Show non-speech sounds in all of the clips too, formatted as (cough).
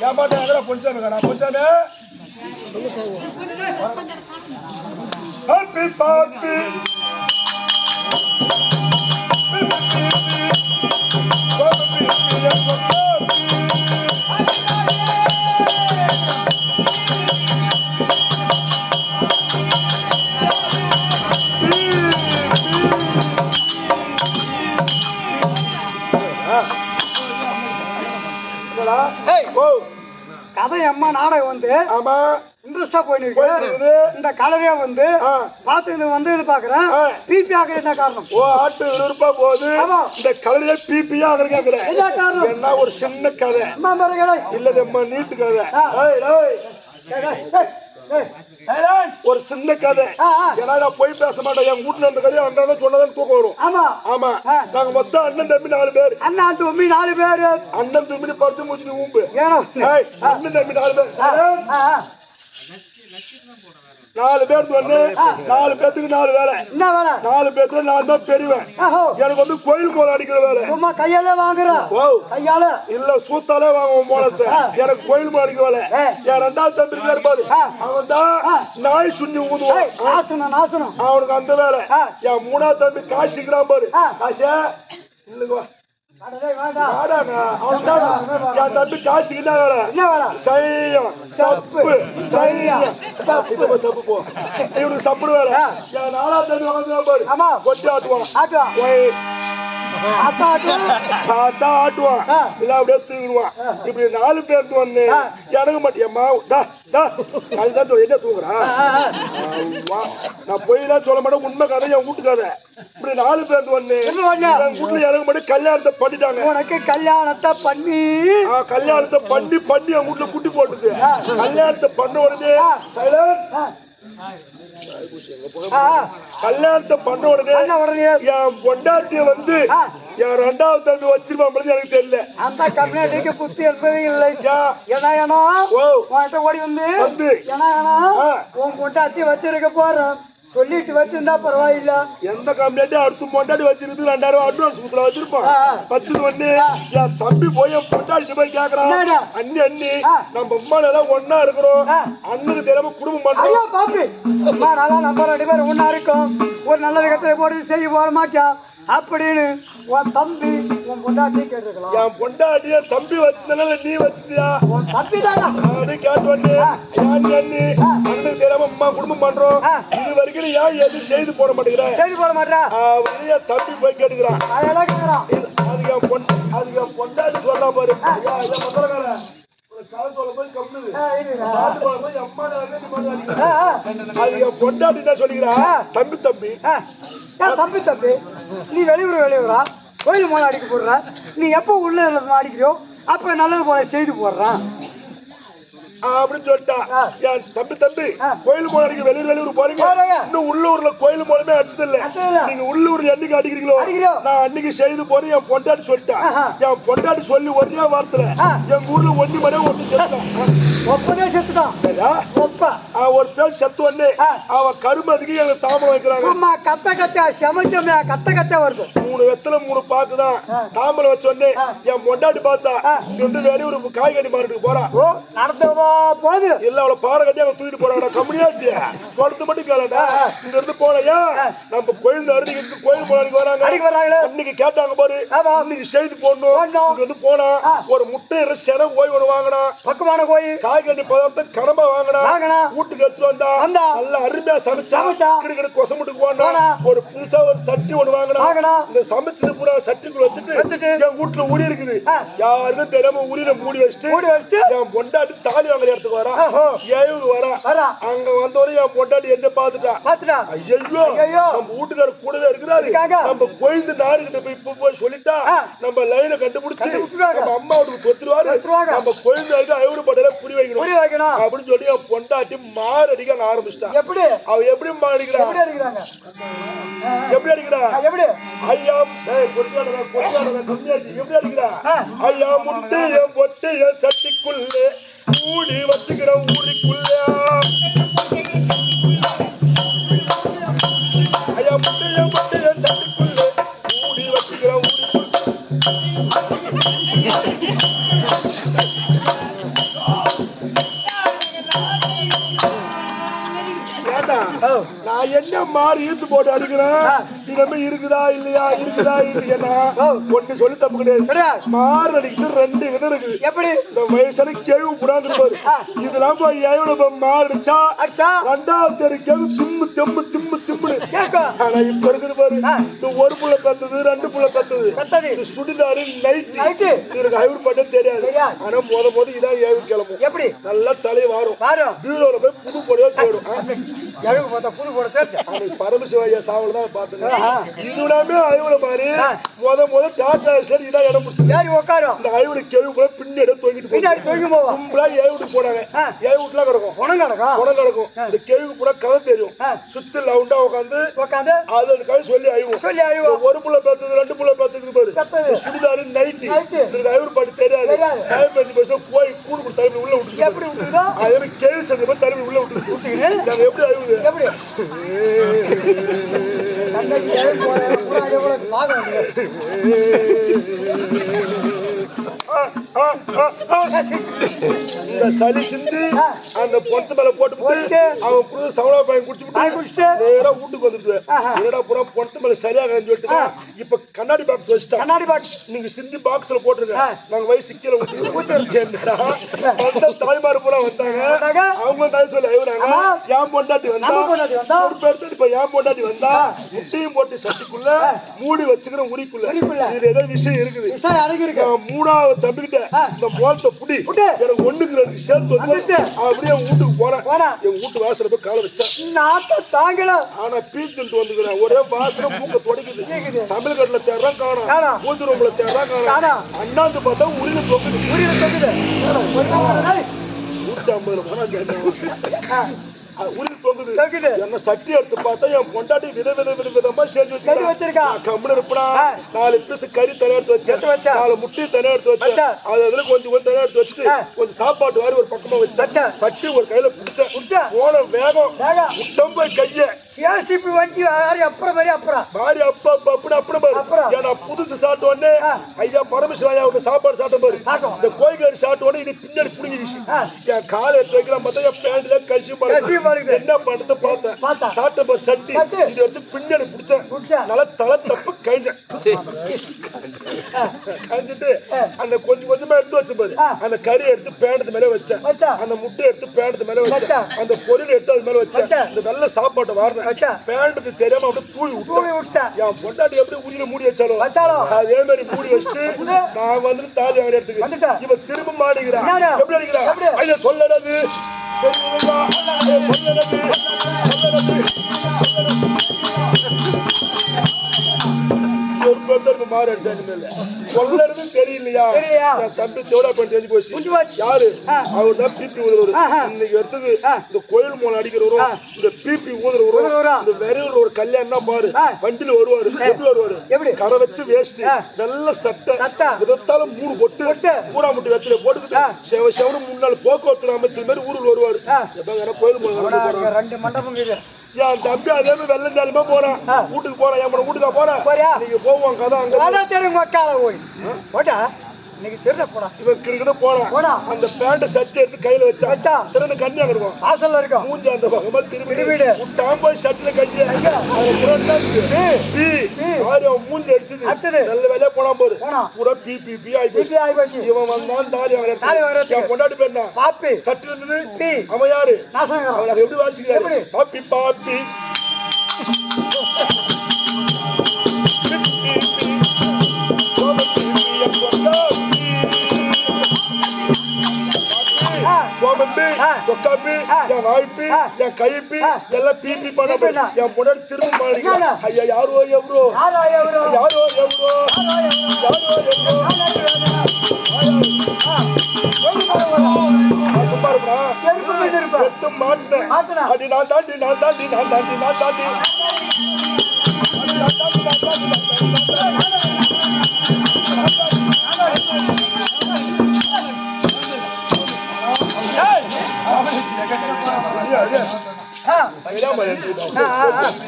என் பாட்டு எங்கடா பொன்சாமி? கடா பொன்சாமி ஹாப்பி பாப்பி. ஏய். ஓ. கதை அம்மா நாடகம் வந்து ஆமா. இன்ட்ரெஸ்டா போயிட்டு இருக்கு. இந்த கலரே வந்து இது வந்து இது பாக்குறேன். பிபி ஆகுற என்ன காரணம்? ஓ ஆட்டு விறுவிறுப்பா போகுது. இந்த கலரையே பிபியா அங்க கேக்குற என்ன காரணம்? என்ன ஒரு சின்ன கதை. அம்மா மரங்களை இல்லதம்மா நீட்டு கதை. ஆ. ஏய், ஏய். ஒரு சின்ன கதை. ஏன்னா நான் போய் பேச மாட்டேன்? என் வீட்டுல இருந்த கதையை அங்க சொன்னதான் தூக்கம் வரும். ஆமா. ஆமா. நாங்க மொத்தம் அண்ணன் தம்பி நாலு பேர். அண்ணா தும்மி நாலு பேரு. அண்ணன் தம்பி படுத்து மூச்சு ஊம்பு. அண்ணன் தம்பி நாலு பேர். நாலு பேருக்கு ஒண்ணு நாலு பேத்துக்கு நாலு வேலை. என்ன வேலை? நாலு பேத்துல நான் தான் பெரியவன். ஆஹோ. எனக்கு வந்து கோயில் கோலம் அடிக்கிற வேலை. சும்மா கையால வாங்குற. ஓ. கையால. இல்ல சூத்தாலே வாங்குவோம் ஆ. எனக்கு கோயில் கோலம் அடிக்கிற வேலை. என் ரெண்டாவது தம்பி இருக்காரு பாரு. ஆ. அவன் தான். நாய் சுண்ணி ஊதுவான். நாசனம் நாசனம் அவனுக்கு அந்த வேலை. என் மூணாவது தம்பி காசிக்கிறான் பாரு. காசா இல்லைங்க. என் தம்பி காசிக்கு என்ன வேலை? சையம் சப்பு சையம் சப்பு. போ இவனுக்கு சப்புடு வேலை. என் நாலாவது ஆமா. கொட்டி ஆட்டுவான். ஆட்டுவா பார்த்தா ஆட்டுவான். இல்ல அப்படியே தூங்கிடுவான் இப்படி நாலு ஒண்ணு ஆ. எனக்கு சொல்லி என்ன தூங்குறா ஆ, ஆ, ஆ. ஆமா. நான் பொய்லாம் சொல்ல மாட்டேன் உண்மை கதை என் வீட்டு கதை இப்படி நாலு என்ன பண்ண? என் வீட்டுல எனக்கு மட்டும் கல்யாணத்தை பண்ணிட்டாங்க உனக்கு கல்யாணத்தை பண்ணி கல்யாணத்தை பண்ணி பண்ணி என் வீட்டுல குட்டி போட்டுது. கல்யாணத்தை பண்ண உடனே. கல்யாணத்தை பண்ண உடனே உடனே என் பொண்டாட்டிய வந்து. என் ரெண்டாவது தம்பி வச்சிருப்பான் எனக்கு தெரியல அந்த கம்யூனிட்டிக்கு புத்தி என்பது இல்லை ஏன்? ஏன்னா ஏன்னா ஓ ஓடி வந்து வந்து. ஏன்னா ஏன்னா. உன் பொண்டாட்டி வச்சிருக்க போறேன் சொல்லிட்டு வச்சிருந்தா பரவாயில்ல. எந்த கம்ப்ளைண்ட்டும் அடுத்து பொண்டாட்டி வச்சிருக்கு ரெண்டாயிரம் அட்வான்ஸ் ஆ, ஆ. வச்சது ஒண்ணு என் தம்பி போய் என் போய் கேக்குறான்? அண்ணி அண்ணி. நம்ம அம்மா எல்லாம் ஒண்ணா இருக்கிறோம். அண்ணுக்கு தெரியாம குடும்பம் பண்றோம். பாப்பி அம்மா நல்லா நம்ம ரெண்டு பேரும் ஒண்ணா இருக்கோம். ஒரு நல்ல விதத்தை போட்டு செய்ய போட மாட்டியா? அப்படின்னு உன் தம்பி உன் பொண்டாட்டி கேட்டிருக்கலாம். என் பொண்டாட்டிய தம்பி வச்சிருந்தனால நீ வச்சிருந்தியா? உன் தம்பி தானா? அப்படின்னு கேட்டு வந்து ஆ. அண்ணி அண்ணி? ஆ. அண்ணுக்கு தெரியாம அம்மா குடும்பம் பண்றோம். ஆ. இது வரைக்கும் ஏன் எதுவும் செய்து போட மாட்டேங்கிற? செய்தி போட மாட்டா அப்படின்னு என் தம்பி போய் கேட்டுக்கிறான். அதெல்லாம் கேட்கறான் அதுக்கு என் பொண் அதுக்கு என் பொண்டாட்டி சொல்றா பாரு. ஐயா ஐயா நான் பண்ண என் பொண்டாட்டி சொல்லிக்கிறா. தம்பி தம்பி. ஏன் தம்பி தம்பி? நீ வெளியூர் வெளியூரா? கோயில் மூலம் அடிக்க போடுற நீ எப்போ உள்ள அடிக்கிறியோ அப்போ நல்லது போல செய்து போடுறான் அப்படின்னு சொல்லிட்டா. என் தம்பி தம்பி. கோயில் மூலம் வெளியூர் வெளியூர் போறீங்க. இன்னும் உள்ளூர்ல கோயில் மூலமே அடிச்சது இல்ல. நீங்க உள்ளூர்ல என்னைக்கு அடிக்கிறீங்களோ. நான் அன்னைக்கு செய்து போறேன் என் பொண்டாட்டி சொல்லிட்டா ஆஹா. என் பொண்டாட்டி சொல்லி ஒரே வார்த்தை. எங்க ஊர்ல ஒண்ணு மணி ஒண்ணு செத்தான் ஒப்பதே செத்துட்டான்? ஒப்ப ஒரு பேர் செத்து ஒண்ணு ஆ. அவ கருமதிக்கு எங்க தாமரம் வைக்கிறாங்க கத்த கத்த செமச்சமையா கத்த கத்த வருது மூணு வெத்தல மூணு பாக்குதான் ஆ. தாமரை வச்ச உடனே ஆ. என் பொண்டாட்டி பார்த்தா வந்து வெளியூர் காய்கறி மார்க்கெட்டுக்கு போறா ஓ நடந்து போ போகுது இல்ல அவளை பாறை கட்டி அங்க தூக்கிட்டு போறாடா கம்முனியாச்சு சொல்றது மட்டும் கேளடா. இங்க இருந்து போலையா நம்ம கோயில் அருணிக்கு இருந்து கோயில் போனாங்க வராங்க அடிக்க வர்றாங்களே அன்னைக்கு கேட்டாங்க பாரு ஆமா. இன்னைக்கு செய்து போடணும். இங்க வந்து போனா. ஒரு முட்டை சென ஓய் ஒண்ணு வாங்கினா பக்கமான கோயில் காய்கறி பதார்த்தம் கடமை வாங்கினா வாங்கினா. வீட்டுக்கு எடுத்துட்டு வந்தா. நல்லா அருமையா சமைச்சா சமைச்சா. கொசமுட்டுக்கு போனா. ஒரு புதுசா ஒரு சட்டி ஒண்ணு வாங்கினா. இந்த சமைச்சது பூரா சட்டிக்குள்ள வச்சுட்டு. என் வீட்டுல உரி இருக்குது. யாருக்கும் தெரியாம உரியில மூடி வச்சுட்டு மூடி வச்சுட்டு. என் பொண்டாட்டி தாலி வாங்குற இடத்துக்கு வரா. ஓஹோ. ஏழுக்கு வரா. வரா. அங்க வந்தவரையும் என் பொண்டாட்டி என்ன பாத்துட்டா பாத்துடா ஐயோ ஐயையோ. நம்ம வீட்டுக்காரர் கூடவே இருக்கிறாரு. நம்ம கொய்ந்து நாருகிட்ட போய் இப்ப போய் சொல்லிட்டா. நம்ம லைனை கண்டுபிடிச்சு. நம்ம அம்மா வீட்டுக்கு தொத்துருவாரு. நம்ம கொய்ந்தாருக்கு ஐவரு படையில புரி வைக்கணும். புரிய வைக்கணும். அப்படின்னு சொல்லி என் பொண்டாட்டி மாறு அடிக்க ஆரம்பிச்சிட்டா. எப்படி? அவ எப்படி மாறிக்கிறா எப்படி அடிக்கிறாங்க? எப்படி அடிக்கிறா? ஆ, எப்படி ஐயா ஏய் பொட்டியாடுற பொட்டியாடுற கம்மியாச்சு எப்படி அடிக்கிறா? ஆ. ஐயா முட்டு என் பொட்டு என் சட்டிக்குள்ளே மூடி வச்சுக்கிற ஊருக்குள்ள. நான் என்ன மாறி ஈத்து போட்டு அடிக்கிறேன். இனிமே இருக்குதா இல்லையா இருக்குதா இல்லையா. ஒண்ணு சொல்லி தப்பு கிடையாது. மாறு அடிக்கிறது ரெண்டு விதம் இருக்குது. எப்படி? இந்த வயசான கேழ்வு புறாந்து பாரு. இதெல்லாம் போய் எவ்வளவு போய் மாறு அடிச்சா அடிச்சா? ரெண்டாவது கேள்வி திம்மு திம்மு திம்மு திம்முன்னு. ஆனா இப்ப இருக்குது பாரு. இந்த ஒரு புள்ள பத்துது ரெண்டு புள்ள கத்தது இது சுடிதாரு நைட்டு நைட்டு இவருக்கு ஹைவர் பண்ண தெரியாது. ஆனா முத முத இதான் ஏழு கிளம்பும். எப்படி? நல்லா தலையை வாரும். பீரோல போய் புது பொடியா தேடும். எழுவு பார்த்தா புது போட அன்னைக்கு பரமசிவாயா சாவல் தான் பாத்துங்க ஆஹா. இதுடாமே ஐவரை பாரு. முத முத டாடா சரி இதான் இடம் பிடிச்சது. ஏறி உட்காரும் இந்த ஐவரு கேள்வி கூட பின்னாடி தொங்கிட்டு பின்னாடி தூக்கி போவோம் கும்பலா வீட்டுக்கு போனாங்க. ஆ. ஏழு வீட்டுலாம் கிடக்கும். உணம் கிடக்கும் குடம் கிடக்கும். இந்த கேள்வி கூட கதை தெரியும். சுத்தி லவுண்டா உட்காந்து உட்காந்து அது கதை சொல்லி அழிவும். சொல்லி இந்த ஒரு புள்ள பேத்துது ரெண்டு புள்ள பேத்துக்கு பாரு. சுடிதாரு நைட்டி. இதுக்கு ஐவர் பாட்டு தெரியாது. பஞ்சு பைசா போய் கூடு கொடுத்து உள்ள விட்டுருக்கு எப்படி விட்டுதோ அதே மாதிரி கேள்வி செஞ்ச போய் தலைமை உள்ள நாங்க எப்படி அழிவுது எப்படி? இந்த சளி சிந்தி. அந்த பொண்ணு மேல போட்டு அவன் புது சவளா பையன் குடிச்சு பாய் விட்டு குடிச்சிட்டு நேரா வீட்டுக்கு வந்துடுது ஆஹா. என்னடா புறா பொண்ணு மேல சரியா சொல்லிட்டு. இப்ப கண்ணாடி பாக்ஸ் வச்சுட்டான் கண்ணாடி பாக்ஸ் நீங்க சிந்தி பாக்ஸ்ல போட்டுருங்க. நாங்க வயசு சிக்கல என்னடா தாய்மார் பூரா வந்தாங்க. அவங்க தாய் சொல்லி ஐவராங்க. ஏன் பொண்டாட்டி வந்தா. ஒரு பேர்த்து இப்ப ஏன் பொண்டாட்டி வந்தா முட்டையும் போட்டு சட்டிக்குள்ள. மூடி வச்சுக்கிற உரிக்குள்ள. இது ஏதோ விஷயம் இருக்குது மூணாவது தம்பிக்கிட்ட. இந்த மோலத்தை புடி. எனக்கு ஒண்ணுக்கு ரெண்டு சேர்த்து வந்து வந்துட்டு. அப்படியே என் வீட்டுக்கு போனா என் வீட்டு வாசல போய் காலை வச்சேன் நாட்டை தாங்கல ஆனா பீத்துட்டு வந்துக்கிறேன் ஒரே வாசல மூக்க. துடைக்குது சமையல் கட்டில தேர்றான் காணும். ஊத்து ரூம்ல தேர்றான் காணும். அண்ணாந்து பார்த்தா உரியில ஒரு நாள் டேய். நூத்தி ஐம்பதுல போனா ஆ, உரியில் தொங்குது. என்ன சட்டி எடுத்து பார்த்தா என் பொண்டாட்டி வித வித வித விதமா செஞ்சு செஞ்சு வச்சிருக்கா. கம்முன்னு இருப்பா. நாலு பீஸ் கறி தனியா எடுத்து வச்சா. நாலு முட்டை தனியா எடுத்து வச்சா. அது அதுல கொஞ்சம் கொஞ்சம் தனியா எடுத்து வச்சுட்டு. கொஞ்சம் சாப்பாட்டு வாரி ஒரு பக்கமா வச்சா. சட்டி ஒரு கையில பிடிச்சேன் பிடிச்சா. போன வேகம் வேகம். முட்டம்ப கைய சிஆர்சிபி வண்டி யாரு அப்புறம் மாதிரி அப்புறம் மாறி அப்பா அப்பா அப்படி அப்படி பாரு அப்புறம். ஏன்னா புதுசு சாப்பிட்ட உடனே. ஐயா பரமசிவாயா அவங்க சாப்பாடு சாப்பிட்ட பாரு. இந்த கோய்கறி சாப்பிட்ட உடனே இது பின்னாடி புடிங்கிடுச்சு. என் காலை எடுத்து வைக்கலாம் பார்த்தா என் பேண்ட்ல கழிச்சு கசிவு படுகுது. என்ன பண்றது பார்த்தேன் பார்த்தா. சாப்பிட்ட பாரு சட்டி சட்டி. இது எடுத்து பின்னாடி பிடிச்சேன் பிடிச்சா. நல்லா தலை தப்பு கழிஞ்சேன் (laughs) கழிஞ்சிட்டு. அந்த கொஞ்சம் கொஞ்சமா எடுத்து வச்சு பாரு. அந்த கறி எடுத்து பேண்டத்து மேல வச்சேன் வச்சா. அந்த முட்டை எடுத்து பேண்டத்து மேல வச்சா. வச்சேன் அந்த பொருள் எடுத்து அது மேல வச்சேன் வச்சா. இந்த வெள்ளை சாப்பாட்டை வாரினேன். பேண்டத்து தெரியாம அப்படியே தூவி தூவி விட்டேன் விட்டா என் பொண்டாட்டி எப்படி உரியில மூடி வச்சாலும். அதே மாதிரி மூடி வச்சுட்டு. நான் வந்து தாலி அவன் எடுத்துக்கு வந்துட்டா. இவன் திரும்ப மாடிக்கிறான் என்னடா? எப்படி அடிக்கிறான்? ஐயா தெரியுமா? ஐயா, சொல்லறது சொற்பொருத்தருக்கு மாறு அடிச்சாங்க தெரியலையா? என் தம்பி தேவடா பண்ணி தெரிஞ்சு போச்சு. யாரு. அவர் தான் பிபி ஆஹா. இன்னைக்கு எடுத்தது. இந்த கோயில் மூலம் அடிக்கிறவரும். இந்த பிபி ஊதுறவரும். இந்த வெறியூர் ஒரு கல்யாணம் பாரு ஆ. வண்டியில வருவாரு எப்படி வருவாரு எப்படி? கரை வச்சு வேஸ்ட். வெள்ள சட்டை. விதத்தால மூணு பொட்டு. பூரா முட்டி வெத்தில போட்டுக்கிட்டு. செவ செவனு முன்னாள் போக்குவரத்து அமைச்சர் மாதிரி ஊருல வருவாரு. எப்ப கோயில் மூலம் ரெண்டு மண்டபம் என் தம்பி அதே மாதிரி வெள்ளம் ஜாலியமா போறான். வீட்டுக்கு போறான் என் வீட்டுக்கா போறேன்? நீங்க போவோம் கதை அங்க தெரியும் மக்கால போய். போட்டா? இன்னைக்கு தெரியல போடா. இவன் கிருக்கிட்டு போறான் போடா. அந்த பேண்ட் சட்டை எடுத்து கையில வச்சா வச்சா. கண்ணி அங்க இருக்கும் வாசல்ல இருக்கும் மூஞ்சி அந்த பக்கமா திரும்பி திரும்பிடு. விட்டான் போய் ஷர்ட்ல. பீ. ஆறு அவன் மூஞ்சி அடிச்சது? அடிச்சது. நல்ல வேலையா போனா போனான். பூரா. பி பி பி ஆகி போச்சு. இவன் வந்தான் அவன் தாலி அவன் எடுத்து என் கொண்டாடி போயிருந்தான் பாப்பி. சட்டு இருந்தது? பி. அவன் யாரு? நாசனகரம் அவன் எப்படி வாசிக்கிறாரு? பாப்பி பாப்பி. பண்ண பீப்பினா. என் முன்னாடி திரும்ப மாளிகை என்னடா? ஐயா யாரோ எவரோ? யாரோ எவரோ? யாரோ எவரோ? யாரோ எவரோ? நான் சும்மா இருப்பா. மாட்டினேன். மாட்டுனா. அடி நான் தாண்டி நான் தாண்டி நான் தாண்டி நான் தாண்டி. அடி நான் தாண்டி, நான் தாண்டி, நான் தாண்டி,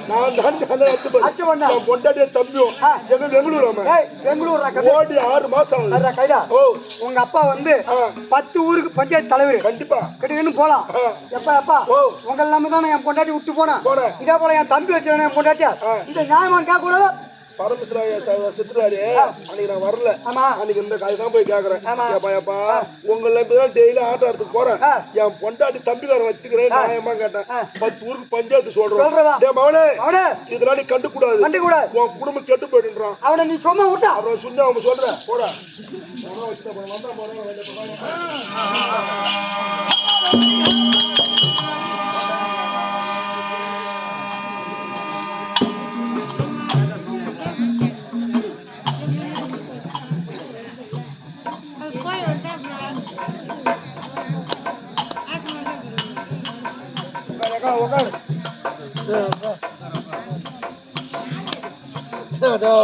நான் தான் அந்த அச்சு பண்ணேன். அச்சு பண்ண. என் பொண்டாட்டிய தம்பியும். எங்க பெங்களூர் கதை ஓடி ஆறு மாசம் ஆகுது. கைடா ஓ. உங்க அப்பா வந்து பத்து ஊருக்கு பஞ்சாயத்து தலைவர். கண்டிப்பா. கிட்டன்னு போலாம். எப்பா எப்பா ஓ. உங்க எல்லாமே தானே என் பொண்டாட்டி விட்டு போனேன். இதே போல என் தம்பி வச்சிருக்கேன் என் பொண்டாட்டியா. இந்த நியாயமான் கேட்க கூடாது பரமேஸ்வராய செத்துறாரு அன்னைக்கு நான் வரல. ஆமா. அன்னைக்கு இந்த காய் தான் போய் கேக்குறேன். ஏப்பா ஏப்பா உங்களை இப்பதான் டெய்லி ஆட்டாடுறதுக்கு போறேன். ஆ. என் பொண்டாட்டி தம்பிக்காரன் வச்சுக்கிறேன். நியாயமா கேட்டேன். பத்து ஊருக்கு பஞ்சாயத்து சொல்றவா. டேய் மவனே. அவனே இதெல்லாம் நீ கண்டு கூடாது வண்டி கூட உன் குடும்பம் கெட்டு போயிடுன்றான். அவனை நீ சும்மா விட்டா? அப்புறம் சொன்ன அவங்க சொல்ற போடா. வந்தா போறேன், வந்தா போறேன். இதோ,